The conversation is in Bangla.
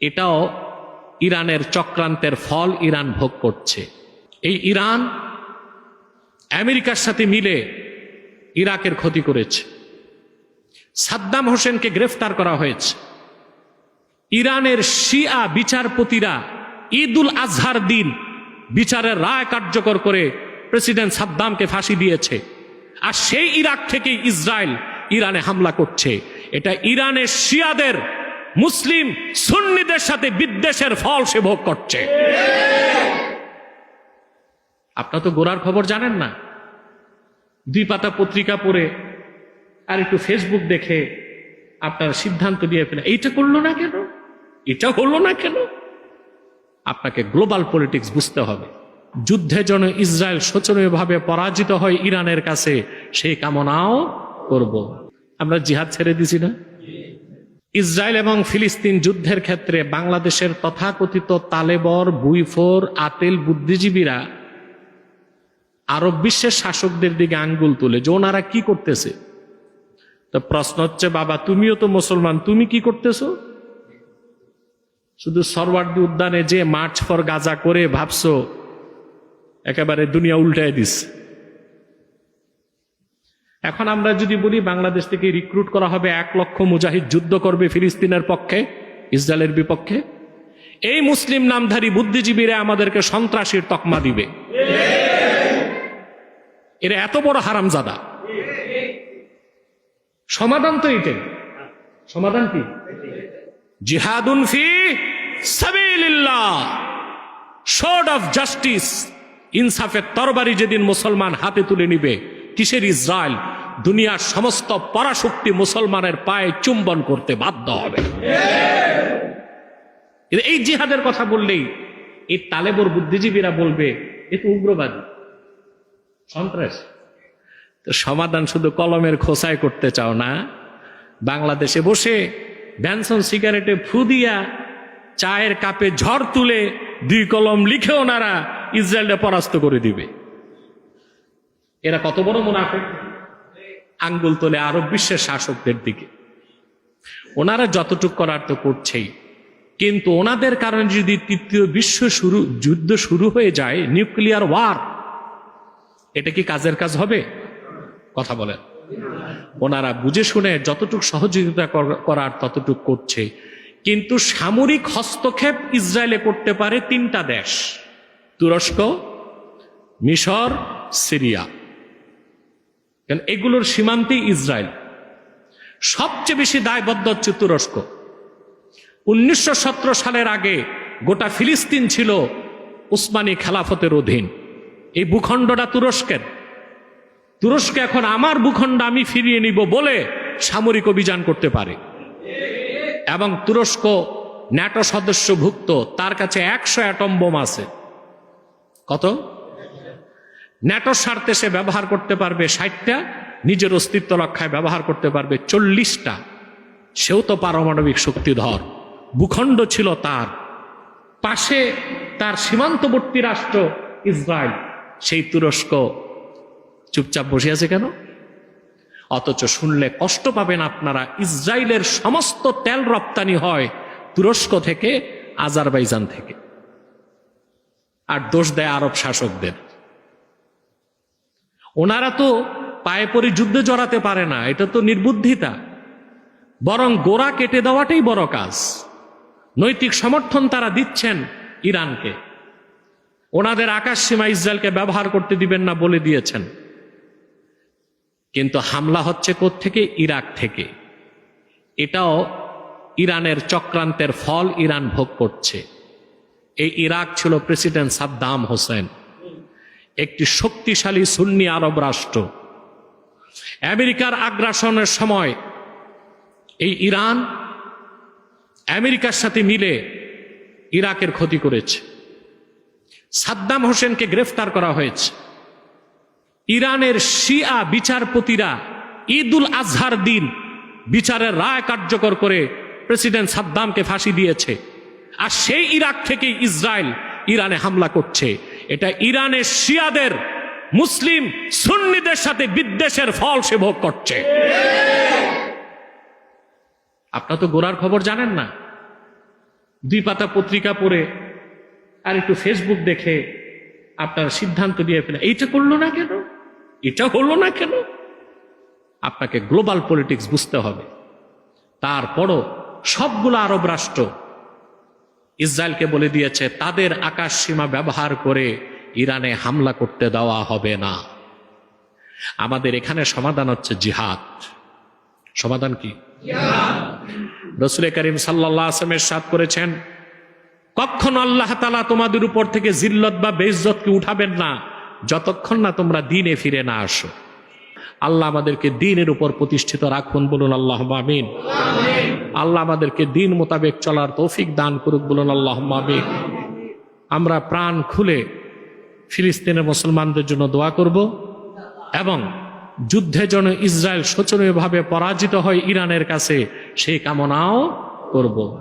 এটাও ইরানের চক্রান্তের ফল ইরান ভোগ করছে। এই ইরান আমেরিকার সাথে মিলে ইরাকের ক্ষতি করেছে। সাদ্দাম হোসেনকে গ্রেফতার করা হয়েছে। ইরানের শিয়া বিচারপতিরা ঈদুল আজহার দিন বিচারের রায় কার্যকর করে প্রেসিডেন্ট সাদ্দামকে ফাঁসি দিয়েছে। আর সেই ইরাক থেকে ইসরায়েল ইরানে হামলা করছে। এটা ইরানের শিয়াদের মুসলিম সুন্নিদের সাথে বিদ্বেষের ফল সে ভোগ করছে। আপনার তো গোড়ার খবর জানেন না। দুই পাতা পত্রিকা পড়ে আর একটু ফেসবুক দেখে আপনার সিদ্ধান্ত দিয়ে ফেলে, এইটা করল না কেন? এটা হলো না কেন? আপনাকে গ্লোবাল পলিটিক্স বুঝতে হবে। যুদ্ধে যেন ইসরায়েল শোচনীয়ভাবে পরাজিত হয় ইরানের কাছে সেই কামনাও করব। আমরা জিহাদ ছেড়ে দিছি না? ইসরায়েল এবং ফিলিস্তিন যুদ্ধের ক্ষেত্রে বাংলাদেশের তথাকথিত তালেবর, বুইফোর, আতেল বুদ্ধিজীবীরা আরব বিশ্বের শাসকদের দিকে আঙ্গুল তুলে যে ওনারা কি করতেছে। তো প্রশ্ন হচ্ছে, বাবা, তুমিও তো মুসলমান, তুমি কি করতেছো? শুধু সরওয়ার্দি উদ্যানে যে মার্চ ফর গাজা করে ভাবছ, একেবারে দুনিয়া উল্টায় দিস এখন আমরা যদি বলি, বাংলাদেশ থেকে রিক্রুট করা হবে এক লক্ষ মুজাহিদ যুদ্ধ করবে ফিলিস্তিনের পক্ষে, ইসরায়েলের বিপক্ষে। এই মুসলিম নামধারী বুদ্ধিজীবীরা আমাদেরকে সন্ত্রাসীর তকমা দিবে। এরা এত বড় হারামজাদা। সমাধান তো এটাই সমাধান কি? জিহাদুন ফি সাবিলিল্লাহ। শোড অফ জাস্টিস ইনসাফের তরবারি যেদিন মুসলমান হাতে তুলে নিবে, কিসের ইসরায়েল? দুনিয়ার সমস্ত পরাশক্তি মুসলমানের পায়ে চুম্বন করতে বাধ্য হবে। এই জিহাদের কথা বললেই এই তালেবর বুদ্ধিজীবীরা বলবে, এ তো উগ্রবাদী, সন্ত্রাস। তো সমাধান শুধু কলমের খোসায় করতে চাও না। বাংলাদেশে বসে ব্যানসন সিগারেটে ফু দিয়া চায়ের কাপে ঝড় তুলে দুই কলম লিখে ওনারা ইসরায়েলকে পরাস্ত করে দিবে। এরা কত বড় মুনাফে আঙ্গুল তোলে আরব বিশ্বের শাসকদের দিকে। ওনারা যতটুক করার তো করছেই। কিন্তু ওনাদের কারণে যদি তৃতীয় বিশ্ব শুরু, যুদ্ধ শুরু হয়ে যায়, নিউক্লিয়ার ওয়ার, এটা কি কাজের কাজ হবে? কথা বলেন। ওনারা বুঝে শুনে যতটুক সহযোগিতা করার ততটুক করছে। কিন্তু সামরিক হস্তক্ষেপ ইসরায়েলে করতে পারে তিনটা দেশ। তুরস্ক, মিশর, সিরিয়া। কারণ এগুলোর সীমান্তে ইসরায়েল। সবচেয়ে বেশি দায়বদ্ধ হচ্ছে তুরস্ক। উনিশশো সতেরো সালের আগে গোটা ফিলিস্তিন ছিল উসমানী খেলাফতের অধীন। এই ভূখণ্ডটা তুরস্কের। তুরস্ক এখন আমার ভূখণ্ড, আমি ফিরিয়ে নিব বলে সামরিক অভিযান করতে পারে। এবং তুরস্ক ন্যাটো সদস্যভুক্ত, তার কাছে একশো অ্যাটম বোম আছে। কত? ন্যাটো স্বার্থে সে ব্যবহার করতে পারবে ষাটটা, নিজের অস্তিত্ব রক্ষায় ব্যবহার করতে পারবে চল্লিশটা। সেও তো পারমাণবিক শক্তিধর। ভূখণ্ড ছিল তার। পাশে তার সীমান্তবর্তী রাষ্ট্র ইসরায়েল। সেই তুরস্ক। চুপচাপ বসে আছে কেন? অথচ শুনলে কষ্ট পাবেন আপনারা, ইসরায়েলের সমস্ত তেল রপ্তানি হয় তুরস্ক থেকে, আজারবাইজান থেকে। আর দোষ দেয় আরব শাসকদের। ওনারা তো পায়ে পরি যুদ্ধে জড়াতে পারে না, এটা তো নির্বুদ্ধিতা। বরং গোড়া কেটে দেওয়াটাই বড় কাজ। নৈতিক সমর্থন তারা দিচ্ছেন ইরানকে। ওনাদের আকাশ সীমা ইসরায়েলকে ব্যবহার করতে দিবেন না বলে দিয়েছেন। কিন্তু হামলা হচ্ছে থেকে ইরাক থেকে। এটাও ইরানের চক্রান্তের ফল ইরান ভোগ করছে। এই ইরাক ছিল প্রেসিডেন্ট সাদ্দাম হোসেন। একটি শক্তিশালী সুন্নি আরব রাষ্ট্র। আমেরিকার আগ্রাসনের সময় এই ইরান আমেরিকার সাথে মিলে ইরাকের ক্ষতি করেছে। সাদ্দাম হোসেনকে গ্রেফতার করা হয়েছে। ইরানের শিয়া বিচারপতিরা ঈদুল আজহার দিন বিচারের রায় কার্যকর করে প্রেসিডেন্ট সাদ্দামকে ফাঁসি দিয়েছে। আর সেই ইরাক থেকে ইসরায়েল ইরানে হামলা করছে। এটা ইরানের শিয়াদের মুসলিম সুন্নিদের সাথে বিদ্বেষের ফল সে ভোগ করছে। আপনার তো গোড়ার খবর জানেন না। দুই পাতা পত্রিকা পড়ে আর একটু ফেসবুক দেখে আপনার সিদ্ধান্ত দিয়ে ফেলে, এইটা করল না কেন? এটা হলো না কেন? আপনাকে গ্লোবাল পলিটিক্স বুঝতে হবে। তারপরও সবগুলো আরব রাষ্ট্র ইসরায়েলকে বলে দিয়েছে, তাদের আকাশ সীমা ব্যবহার করে ইরানে হামলা করতে দেওয়া হবে না। আমাদের এখানে সমাধান হচ্ছে জিহাদ। সমাধান কি? রসুল করিম সাল্লাহ আসলামের সাথ করেছেন, কখনো আল্লাহ তালা তোমাদের উপর থেকে জিল্লত বা বেইজ্জতকে উঠাবেন না, যতক্ষণ না তোমরা দিনে ফিরে না আসো। আল্লাহ আমাদেরকে দিনের উপর প্রতিষ্ঠিত রাখুন, বলুন আল্লাহ আমিন। আল্লাহ আমাদেরকে দিন মোতাবেক চলার তৌফিক দান করুক, বলুন আল্লাহ আমিন। আমরা প্রাণ খুলে ফিলিস্তিনের মুসলমানদের জন্য দোয়া করব এবং যুদ্ধে যেন ইসরায়েল শোচনীয়ভাবে পরাজিত হয় ইরানের কাছে সেই কামনাও করব।